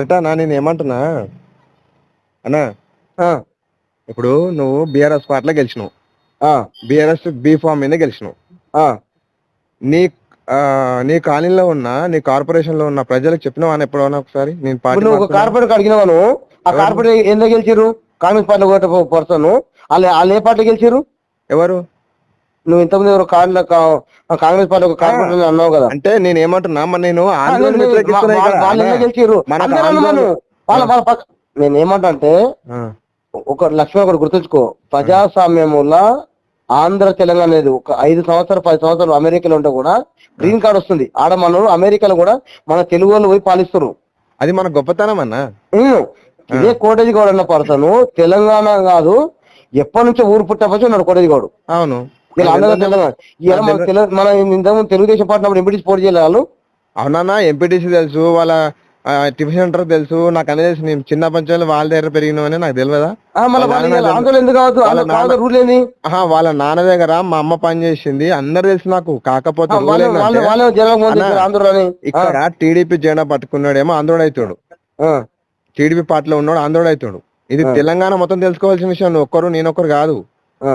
అంటా నేను ఏమంటున్నా? అన్నా ఆ, ఇప్పుడు నువ్వు బీఆర్ఎస్ పార్టీలో గెలిచినావు. ఆ, బీఆర్ఎస్ బీ ఫామ్ మీద గెలిచినావు. ఆ. నీ నీ కాలనీలో ఉన్న నీ కార్పొరేషన్లో ఉన్న ప్రజలకు చెప్పినావా అని ఎప్పుడైనా ఒకసారి? నేను పార్టీ నువ్వు ఒక? కార్పొరేట్ అడిగినావు నువ్వు? ఆ కార్పొరేట్ ఎందుకు గెలిచిర్రు? కాంగ్రెస్ పార్టీ పర్సన్ వాళ్ళు వాళ్ళు ఏ పార్టీ గెలిచిర్రు? ఎవరు? నువ్వు ఇంతకుముందు ఎవరు కాంగ్రెస్ కాంగ్రెస్ పార్టీ ఒక కార్పొరేటర్ అన్నావు కదా. అంటే నేను ఏమంటున్నా మరి నేను నేను-. వాళ్ళు. వాళ్ళ ఏమంటా అంటే ఒక లక్ష్మణ్ ఒకటి గుర్తుంచుకో. ప్రజాస్వామ్యముల ఆంధ్ర తెలంగాణ అనేది ఒక ఐదు సంవత్సరాలు పది సంవత్సరాలు అమెరికాలో ఉంటే కూడా గ్రీన్ కార్డ్ వస్తుంది. ఆడ మనోళ్ళు అమెరికాలో కూడా మన తెలుగు వాళ్ళు పోయి పాలిస్తారు అది మన గొప్పతనం అన్న. ఇదే కోటేజీ గౌడ్ అన్న పర్సన్ తెలంగాణ కాదు ఎప్పటి నుంచో ఊరు పుట్టపచ్చి ఉన్నాడు కోటేజీ గౌడ్ అవును. వీళ్ళు మన ఇంతకుముందు తెలుగుదేశం పార్టీ అప్పుడు ఎంపీటీ పోటీ చేయలేదు వాళ్ళు? అవునన్నా ఎంపీటీసీ తెలుసు వాళ్ళ టిఫిన్ సెంటర్ తెలుసు నాకు అనేది తెలుసు. నేను చిన్న పంచాయతీ వాళ్ళ దగ్గర పెరిగినవని నాకు తెలియదా ఆందోళన ఎందుకు కావద్దు? వాళ్ళ నాన్న- రూల్ ఏంది ఆహా, వాళ్ళ నాన్న దగ్గర మా అమ్మ పని చేసింది. అందరు తెలుసు నాకు. కాకపోతే. ఇక్కడ టీడీపీ జెండా పట్టుకున్నాడేమో ఆంధ్రుడు అవుతాడు టీడీపీ పార్టీలో ఉన్నాడు ఆంధ్రుడు అవుతాడు ఇది తెలంగాణ మొత్తం తెలుసుకోవాల్సిన విషయం. ఒక్కరు నేను ఒక్కరు కాదు.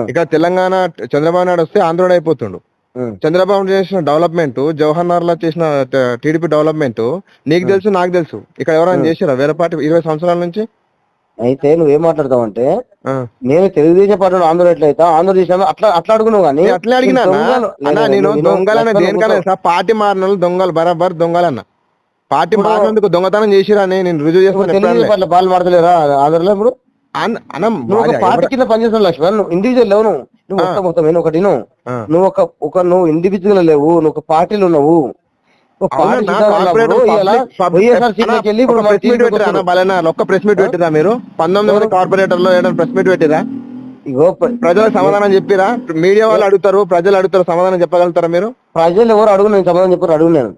ఇక్కడ తెలంగాణ చంద్రబాబు నాయుడు వస్తే ఆంధ్రుడు అయిపోతుండు. చంద్రబాబు చేసిన డెవలప్మెంట్ జవహర్ లాల్లో చేసిన టీడీపీ డెవలప్మెంట్ నీకు తెలుసు నాకు తెలుసు. ఇక్కడ ఎవరైనా చేసారా వేరే పార్టీ ఇరవై సంవత్సరాల నుంచి? అయితే నువ్వేం మాట్లాడతావు అంటే. నేను తెలుగుదేశం పార్టీ ఆందోళన ఎట్లయితే ఆంధ్ర దేశం అట్లా అట్లా అడుగున్నావు కానీ అట్లే అడిగినా నేను దొంగలన్న దేనికన్నా. తెలుసా? పార్టీ మారిన దొంగలు బరాబర్ దొంగలన్న. పార్టీ మారినందుకు దొంగతనం చేసిరని నేను రుజువు చేస్తాను బాల్ మాడతలేరా ఆంధ్రలో ఇప్పుడు? నువ్వు ఒక భార్య, పార్టీ కింద పనిచేస్తావు లక్ష్మణ్. నువ్వు ఇండివిజువల్ లేవు నువ్వు నువ్వు మొత్తం మొత్తం నేను ఒకటి నువ్వు ఒక ఒక నువ్వు ఇండివిజువల్ లేవు నువ్వు ఒక పార్టీలో ఉన్నావు. ఒక్క ప్రెస్ మీట్ పెట్టిరా మీరు? పంతొమ్మిది మంది కార్పొరేటర్లో ఏదైనా ప్రెస్ మీట్ పెట్టిరా? ఇగో ప్ర- ప్రజలకు సమాధానం చెప్పిరా? మీడియా వాళ్ళు అడుగుతారు ప్రజలు అడుగుతారు సమాధానం చెప్పగలుగుతారా మీరు? ప్రజలు ఎవరు అడుగు నేను సమాధానం చెప్పారు అడుగు నేను.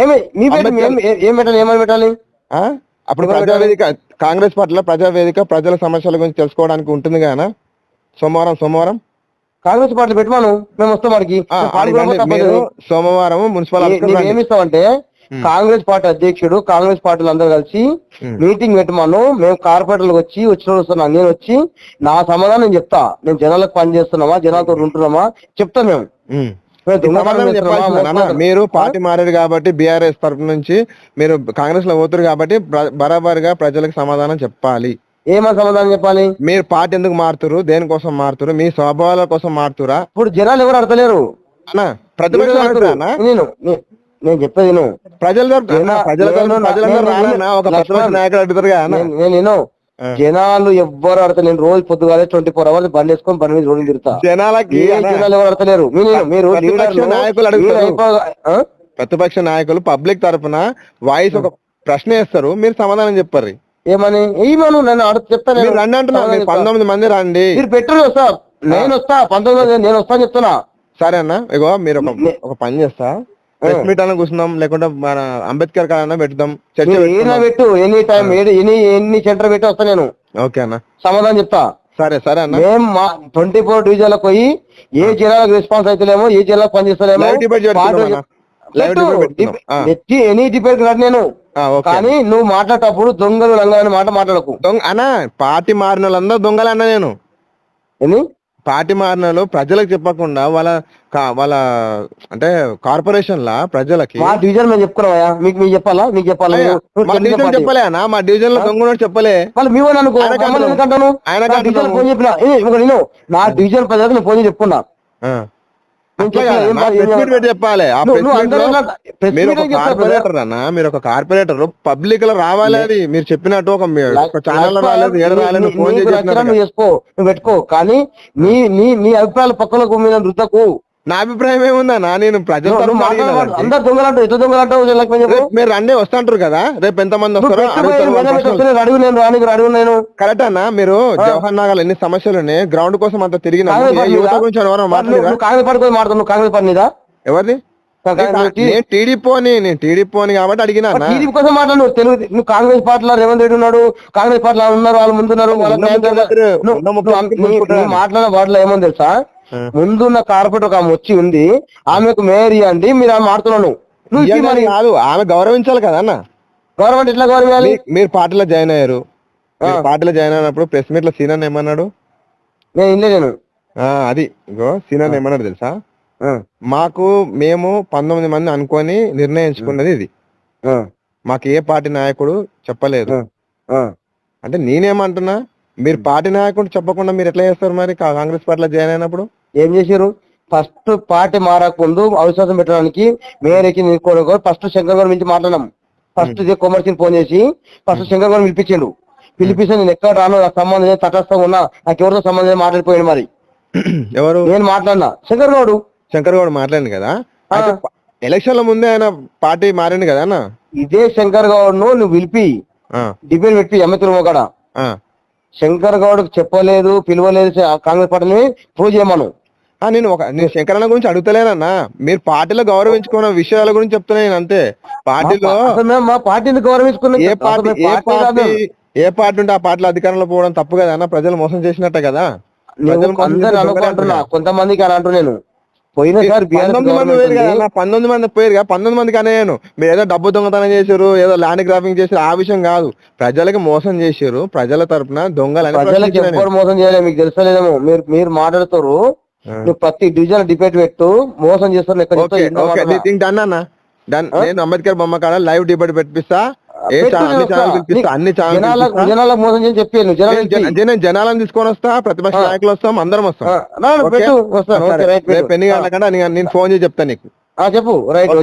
ప్రజ- అన్న, అన్న, ఎవరు అడగలేదు. నేను మీరు రోజు మీద తిరుగుతున్నా, నేను పని నేను రోజు చేయండి. తిరుగుతున్నా, అంబేద్కర్ నగర్ కాడ ఆ డివిజన్ ప్రెస్ మీట్ తిరుగుతున్నా. పెట్టండి. మేమే మీ పెట్టి అంబేద్కర్- ఏం- ఏం- ఏం పెట్టాలి ఏమని పెట్టాలి? అప్పుడు ప్రజావేదిక కాంగ్రెస్ పార్టీలో ప్రజావేదిక ప్రజల సమస్యల గురించి తెలుసుకోవడానికి ఉంటుంది గాన సోమవారం సోమవారం కాంగ్రెస్ పార్టీ పెట్టమను మేము వస్తాం వాడికి మేము సోమవారం మున్సిపల్. ఏమిస్తావంటే కాంగ్రెస్ పార్టీ అధ్యక్షుడు కాంగ్రెస్ పార్టీలు అందరూ కలిసి. మీటింగ్ పెట్టమను మేము కార్పొరేటర్లకు వచ్చి వచ్చిన వాళ్ళు వస్తున్నాం నేను వచ్చి నా సమాధానం నేను చెప్తా నేను జనాలకు పని చేస్తున్నామా జనాలతో ఉంటున్నామా చెప్తా మేము మీరు పార్టీ మారారు కాబట్టి బీఆర్ఎస్ తరపు నుంచి మీరు కాంగ్రెస్లో పోతారు కాబట్టి ప్ర- బరాబర్గా ప్రజలకు సమాధానం చెప్పాలి. ఏమని సమాధానం చెప్పాలి? మీరు పార్టీ ఎందుకు మారుతురు? దేనికోసం మారుతురు? మీ స్వభావాల కోసం మారుతురా? ఇప్పుడు జనాలు ఎవరు అడతలేరు? నేను నేను చెప్పేది ప్రజల ప్రజల ఒక ప్రతిపక్ష నాయకుడు అడుగుతారు? నేను. జనాలు ఎవ్వరు ఆడతారు నేను రోజు పొద్దుగాలే ట్వంటీ ఫోర్ అవర్స్ బండి వేసుకొని బండి మీద రోడ్డు తిరుగుతా. జనాలకి జనాలు ఎవరు ఆడతలేరు? మీరు ప్రతిపక్ష నాయకులు అడుగుతారు. ప్రతిపక్ష పబ్లిక్ తరపున వాయిస్ ఒక ప్రశ్న వేస్తారు. మీరు సమాధానం చెప్పారు ఏమని? ఏమను? నేను. అడుగు చెప్తాను రండి అంటున్నా. పంతొమ్మిది మంది రండి. మీరు పెట్టరు వస్తా. నేను వస్తా. పంతొమ్మిది మంది నేను వస్తా అని చెప్తున్నా. సరే అన్న. ఇగో మీరు ఒక పని చేస్తా. ప్రెస్ మీట్ అన్న కూర్చుందాం లేకుంటే మన అంబేద్కర్ కాడ పెడదాం చర్చ ఏదైనా. పెట్టు ఎనీ టైం ఎనీ ఎన్ని సెంటర్ పెట్టి వస్తా నేను. ఓకే అన్న. సమాధానం చెప్తా. సరే సరే అన్న. మేము మా ట్వంటీ ఫోర్ డివిజన్లకు పోయి ఏ జిల్లాలకు రెస్పాన్స్ అవుతలేమో ఏ జిల్లాకు పనిచేస్తలేమో. ఎత్తి ఎనీ డిబేట్ రాడు నేను. కానీ నువ్వు మాట్లాడేటప్పుడు దొంగలు లంగా అనే మాట మాట్లాడకు. దొంగ అన్న పార్టీ మారిన వాళ్ళందరూ దొంగలు అన్న నేను. ఏంది పార్టీ మారిన వాళ్ళు ప్రజలకు చెప్పకుండా వాళ్ళ వాళ్ళ అంటే కార్పొరేషన్ లా ప్రజలకి మా డివిజన్ మేము చెప్పుకున్నావా మీకు మీకు చెప్పాలా? మీకు చెప్పాలా? మా డివిజన్. చెప్పలే అన్న మా డివిజన్లో దొంగ చెప్పలే. మీ వాళ్ళు అనుకో. ఆయన కంటున్నావు. ఫోన్ చెప్పిన. నా డివిజన్ ప్రజలకు నేను ఫోన్ చెప్పుకున్నా. చెప్పాలి. మీరు ఒక. కార్పొరేటర్ అన్న మీరు ఒక కార్పొరేటర్ పబ్లిక్లో రావాలి అది మీరు చెప్పినట్టు ఒక ఛానల్ రాలేదు ఏడ రాలేదు ఫోన్ చేసి నచ్చినా చెప్పినట్టు నువ్వు చేసుకో నువ్వు పెట్టుకో. కానీ నీ నీ నీ అభిప్రాయాలు పక్కలకు మీద రుద్దకు నా అభిప్రాయం ఏముందన్నా నేను ప్రజల తరపున. అడిగినా అందరు దొంగలంటావు దొంగలంటావు రేపు మీరు రండి వస్తాంటారు కదా? రేపు ఎంత మంది నువ్వు వస్తారో అడుగుతారు వాళ్ళ అడుగు నేను రానికి అడుగు నేను కరెక్ట్ అన్న మీరు జవహర్ నగర్ ఎన్ని సమస్యలు ఉన్నాయి? గ్రౌండ్ కోసం అంత తిరిగిన కాంగ్రెస్ పార్టీ యువత మీద? గురించి ఎవరైనా మరి నువ్వు- మాట్లాడారా నువ్వు కాంగ్రెస్ పార్టీ మాట్లాడు నువ్వు కాంగ్రెస్ పార్టీ మీద ఎవరిది నేను టీడీపీ అని నేను టీడీపీ అని కాబట్టి అడిగినా అన్న. టీడీపీ కోసం మాట్లాడు నువ్వు తెలుగు నువ్వు కాంగ్రెస్ పార్టీలో రేవంత్ రెడ్డి ఉన్నాడు కాంగ్రెస్ పార్టీలో ఉన్నారు వాళ్ళు ముందున్నారు వాళ్ళ ఉన్న ముఖ్యమంత్రి- ఉన్న ముఖ్యమంత్రి మాట్లాడిన వాటిలో ఏమో తెలుసా. ముందున్న కార్పొరేట్ ఒక ఆమె వచ్చి ఉంది. ఆమెకు మేయర్ ఇవ్వండి మీరు ఆమె మాడుతున్నాను నువ్వు. మరి. కాదు ఆమె గౌరవించాలి కదా అన్న. గవర్నమెంట్ ఎట్లా గౌరవించాలి మీరు పార్టీలో జాయిన్ అయ్యారు. పార్టీలో జాయిన్ అయినప్పుడు ప్రెస్ మీట్లో సీనన్ ఏమన్నాడు? నేను ఇల్లే నేను. ఆ అది. ఇగో సీనన్ ఏమన్నాడు తెలుసా? మాకు మేము పంతొమ్మిది మంది అనుకొని నిర్ణయించుకున్నది ఇది. మాకు ఏ పార్టీ నాయకుడు చెప్పలేదు. అంటే నేనేమంటున్నా? మీరు పార్టీ నాయకుడు చెప్పకుండా మీరు ఎట్లా చేస్తారు మరి? కాంగ్రెస్ పార్టీలో జాయిన్ అయినప్పుడు? ఏం చేశారు ఫస్ట్ పార్టీ మారకముందు అవిశ్వాసం పెట్టడానికి మేయర్కి నీకోడు ఫస్ట్ శంకర్ గౌడ్ నుంచి మాట్లాడినాం. ఫస్ట్ కొమర్షియల్ ఫోన్ చేసి ఫస్ట్ శంకర్ గౌడ్ పిలిపించాడు. పిలిపిస్తే నేను ఎక్కడ రాను నాకు సంబంధం లేదు తటస్థంగా ఉన్నా నాకు ఎవరితో సంబంధం మాట్లాడిపోయాడు మరి. ఎవరు? నేను మాట్లాడినా. శంకర్ గౌడ్. శంకర్ గౌడ్ మాట్లాడింది కదా? ఎలక్షన్ల ముందే ఆయన పార్టీ మారింది కదా అన్న? ఇదే శంకర్ గౌడ్ను నువ్వు పిలిపి డిబేట్ పెట్టి ఎమ్మెతులు ఒకడ. శంకర్ గౌడ్ చెప్పలేదు పిలవలేదు కాంగ్రెస్ పార్టీని ప్రూవ్ చేయమను. నేను ఒక నేను శంకరన్న గురించి అడుగుతలేనన్నా. మీరు పార్టీలో గౌరవించుకున్న విషయాల గురించి చెప్తున్నా నేను అంతే. పార్టీలో మా పార్టీని గౌరవించుకున్నాం ఏ పార్టీ ఏ పార్టీ ఏ పార్టీ ఉంటే ఆ పార్టీలో అధికారంలో పోవడం తప్పు కదా అన్న. ప్రజలు మోసం చేసినట్టే కదా. కొంతమందికి అని అంటూ నేను. పోయినసారి పంతొమ్మిది మంది పోయారు కదా పంతొమ్మిది మంది పోయారు కదా పంతొమ్మిది మందికి అనేను మీరు ఏదో డబ్బు దొంగతనం చేశారు ఏదో ల్యాండ్ గ్రాఫింగ్ చేశారు ఆ విషయం కాదు. ప్రజలకు మోసం చేశారు ప్రజల తరపున ప్రజలకు నేను. ఎప్పుడు మోసం చేయలేదు మీకు తెలుసలేదేమో మీరు మీరు మాట్లాడుతారు. నువ్వు ప్రతి డివిజన్ డిబేట్ పెట్టు మోసం చేస్తారు డన్ అన్న? డన్. నేను అంబేద్కర్ బొమ్మ కాడ లైవ్ డిబేట్ పెట్టిస్తా. జనాలకు మోసం చేసి చెప్పి నేను జనాలను తీసుకొని వస్తా ప్రతిపక్ష నాయకులు వస్తాం అందరం వస్తాం? పెట్టు వస్తాను. రేపు ఎన్ని గంటల కంటే నేను ఫోన్ చేసి చెప్తాను నీకు. చెప్పు రైట్